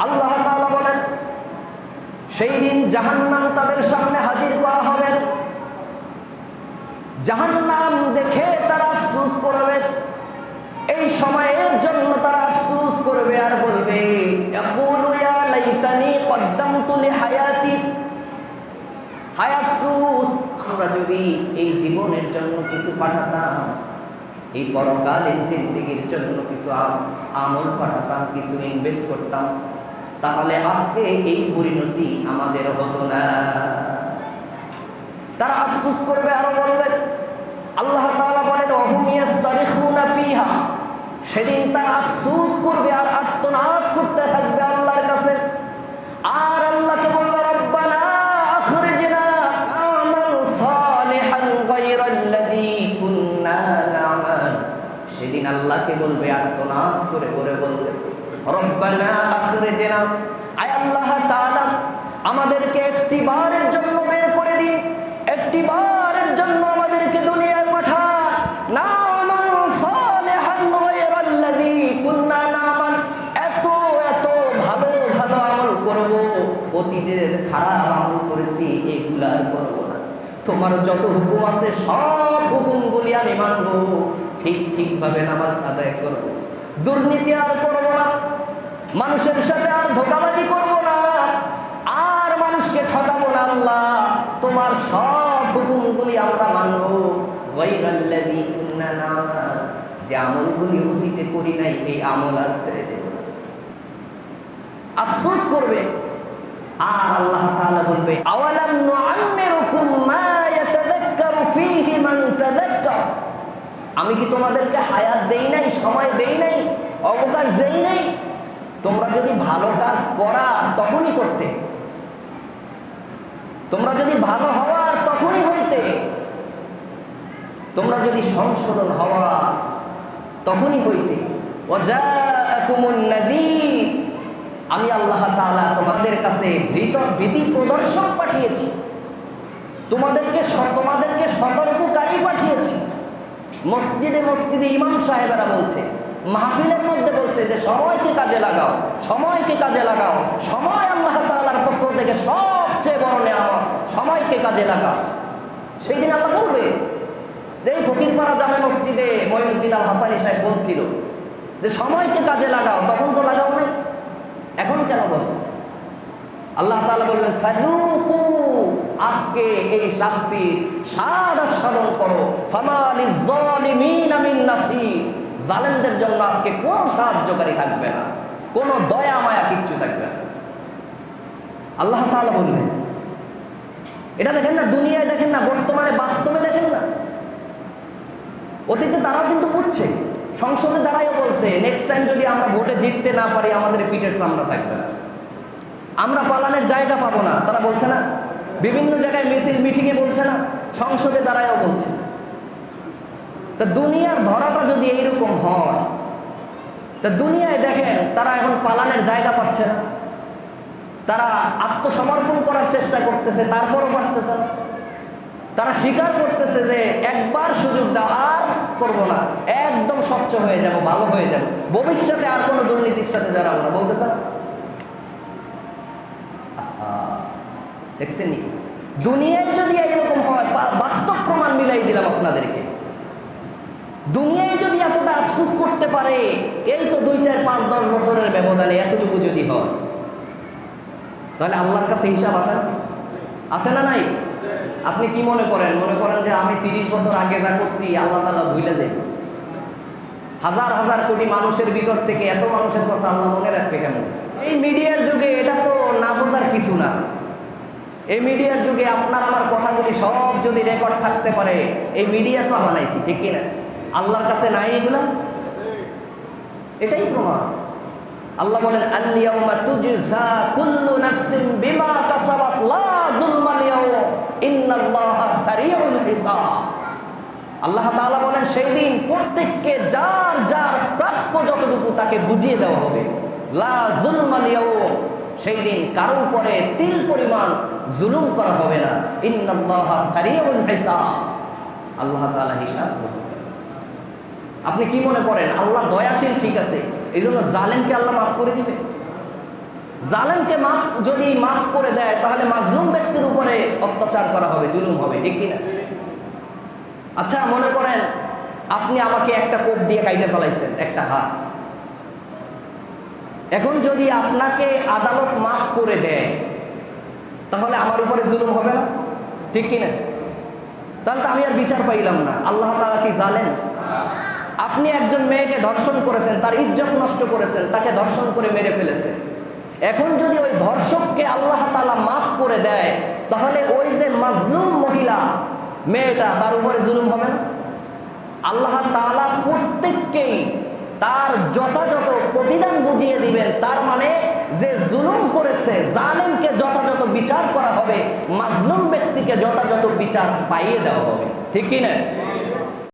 আল্লাহ বলেন, সেই দিন জাহান্নাম তাদের সামনে হাজির করা হবে। জাহান্নাম দেখে তারা আফসোস করবে। এই সময়ের জন্য তারা আফসোস করবে আর বলবে আমরা যদি এই জীবনের জন্য কিছু পাঠাতাম, এই পরকালের জিন্দিগির জন্য কিছু আম- আমল পাঠাতাম, কিছু ইনভেস্ট করতাম তাহলে আজকে এই পরিণতি আমাদের হতো না। তারা আফসুস করবে আরও বলবে, আল্লাহ তাআলা বলেন সেদিন তারা আফসুস করবে আর আর্তনাদ করতে থাকবে আল্লাহর কাছে। আর আল্লাহকে বলবে সেদিন আল্লাহকে বলবে, আর্তনাদ করে করে বলবে। রব্বানা আখরিজনা। আয় আল্লাহ তাআলা, আমাদেরকে একটি বারের জন্য বের করে দিন একটি বারের জন্য আমাদেরকে দুনিয়ায় পাঠা। না এত এত ভালো ভালো আমল করব, অতীতের খারাপ আমল করেছি, এগুলা আর করব না। তোমার যত হুকুম আছে, সব হুকুমগুলি আমি মানব। ঠিক, ঠিকভাবে নামাজ আদায় করব। দুর্নীতি আর করব না। মানুষের সাথে আর ধোকাবাজি করব না। আর মানুষকে ঠকাবো না আল্লাহ। তোমার সব হুকুমগুলি আমরা মানব। যে আমলগুলি অতীতে করি নাই, এই আমল আর ছেড়ে দেব আফসোস করবে। আর আল্লাহ তাআলা বলবে, আওয়ালাম নুআম্মিরুকুম মা ইয়াতাযাক্কারু ফীহি মান তাযাক্কার? আমি কি তোমাদেরকে হায়াত দেই নাই, সময় দেই নাই, অবকাশ দেই নাই? তোমরা যদি ভালো কাজ করা তখনই করতে। তোমরা যদি ভালো হওয়ার তখনই হইতে। তোমরা যদি সংশোধন হওয়া তখনই হইতে। আমি আল্লাহ তোমাদের কাছে ভীতি প্রদর্শক পাঠিয়েছি। তোমাদেরকে তোমাদেরকে সতর্ককারী পাঠিয়েছি। মসজিদে মসজিদে ইমাম সাহেবেরা বলছে মাহফিলের মধ্যে বলছে যে সময়কে কাজে লাগাও, সময়কে কাজে লাগাও, সময় আল্লাহ তাআলার পক্ষ থেকে সবচেয়ে বড় নেয়ামত, সময়কে কাজে লাগাও। সেই দিন আল্লাহ বলবে যে ফকিরপাড়া জামে মসজিদে মঈনুদ্দিন আল হাসানি সাহেব বলছিল যে সময়কে কাজে লাগাও, তখন তো লাগাও নাই, এখন কেন বল? আল্লাহ তাআলা বলবেন ফাযুকু আজকে এই শাস্তি স্বাদ আস্বাদন করো ফামালিজ জালিমিনা মিন নাসির। জালেমদের জন্য আজকে কোনো সাহায্যকারী থাকবে না, কোনো দয়া মায়া কিচ্ছু থাকবে না। আল্লাহ তাআলা বলবেন এটা দেখেন না, দুনিয়ায় দেখেন না, বর্তমানে বাস্তবে দেখেন না। অতীতে তারাও কিন্তু বুঝছে সংসদে দাঁড়াইও বলছে নেক্সট টাইম যদি আমরা ভোটে জিততে না পারি, আমাদের পিঠের সামনে থাকবে না। আমরা পালানের জায়গা পাবো না, তারা বলছে না। বিভিন্ন জায়গায় মিছিল, মিটিংয়ে বলছে না, সংসদে দাঁড়ায়ও বলছে। তা দুনিয়ার ধরাটা যদি এইরকম হয়, তা দুনিয়ায় দেখেন তারা এখন পালানের জায়গা পাচ্ছে না। তারা আত্মসমর্পণ করার চেষ্টা করতেছে, তারপরও পারতেছে না। তারা স্বীকার করতেছে যে একবার সুযোগ দাও, আর করব না। একদম স্বচ্ছ হয়ে যাব, ভালো হয়ে যাব। ভবিষ্যতে আর কোনো দুর্নীতির সাথে যারা আমরা বলতেছে? দেখছেন দুনিয়ায় যদি এইরকম হয় বাস্তব প্রমাণ মিলাই দিলাম আপনাদেরকে। দুনিয়ায় যদি এতটা আফসোস করতে পারে, এই তো দুই, চার, পাঁচ, দশ বছরের ব্যবধানে এতটুকু যদি হয়, তাহলে আল্লাহর কাছে হিসাব আছে? আছে না নাই? আপনি কি মনে করেন? মনে করেন যে আমি তিরিশ বছর আগে যা করছি, আল্লাহ তালা ভুলে যাই হাজার হাজার কোটি মানুষের ভিতর থেকে এত মানুষের কথা আল্লাহ মনে রাখবে কেমন? এই মিডিয়ার যুগে এটা তো না বোঝার কিছু না। এই মিডিয়ার যুগে আপনার, আমার কথাগুলি সব যদি রেকর্ড থাকতে পারে, এই মিডিয়া তো বানাইছি ঠিক কিনা? আল্লাহর কাছে নাই এগুলা? এটাই প্রমাণ। আল্লাহ বলেন, আল-ইয়াউমা তুজজা কুল্লু নাফসিন বিমা কাসাবাত, লা যুলমাল ইয়াউম ইন্নাল্লাহা সারিউল হিসাব। আল্লাহ তাআলা বলেন, সেই দিন প্রত্যেককে যার যার প্রাপ্য যতটুকু তাকে বুঝিয়ে দেওয়া হবে। লা যুলমাল ইয়াউম সেই দিন কারও উপরে তিল পরিমাণ জুলুম করা হবে না। ইন্নাল্লাহা সারিউল হিসাব। আল্লাহ তাআলা হিসাব করেন। আপনি কি মনে করেন? আল্লাহ দয়াশীল, ঠিক আছে। এই জন্য জালেমকে আল্লাহ মাফ করে দিবে। জালেমকে মাফ, যদি মাফ করে দেয়, তাহলে মাজলুম ব্যক্তির উপরে অত্যাচার করা হবে, জুলুম হবে, ঠিক কিনা? আচ্ছা মনে করেন, আপনি আমাকে একটা কোপ দিয়ে কাইটে ফেলাইছেন, একটা হাত। এখন যদি আপনাকে আদালত মাফ করে দেয়, তাহলে আমার উপরে জুলুম হবে না? ঠিক কিনা? তাহলে তো আমি আর বিচার পাইলাম না। আল্লাহ তাআলা কি জানেন? আপনি একজন মেয়েকে ধর্ষণ করেছেন, তার ইজ্জত নষ্ট করেছেন, তাকে ধর্ষণ করে মেরে ফেলেছেন এখন যদি ওই ধর্ষককে আল্লাহ তাআলা মাফ করে দেয়, তাহলে ওই যে মাজলুম মহিলা মেয়েটা, তার উপরে জুলুম হবে না? আল্লাহ তাআলা প্রত্যেককেই তার যথাযথ প্রতিদান বুঝিয়ে দিবেন, তার মানে যে জুলুম করেছে, জালেমকে যথাযথ বিচার করা হবে, মাজলুম ব্যক্তিকে যথাযথ বিচার পাইয়ে দেওয়া হবে। ঠিক কি না?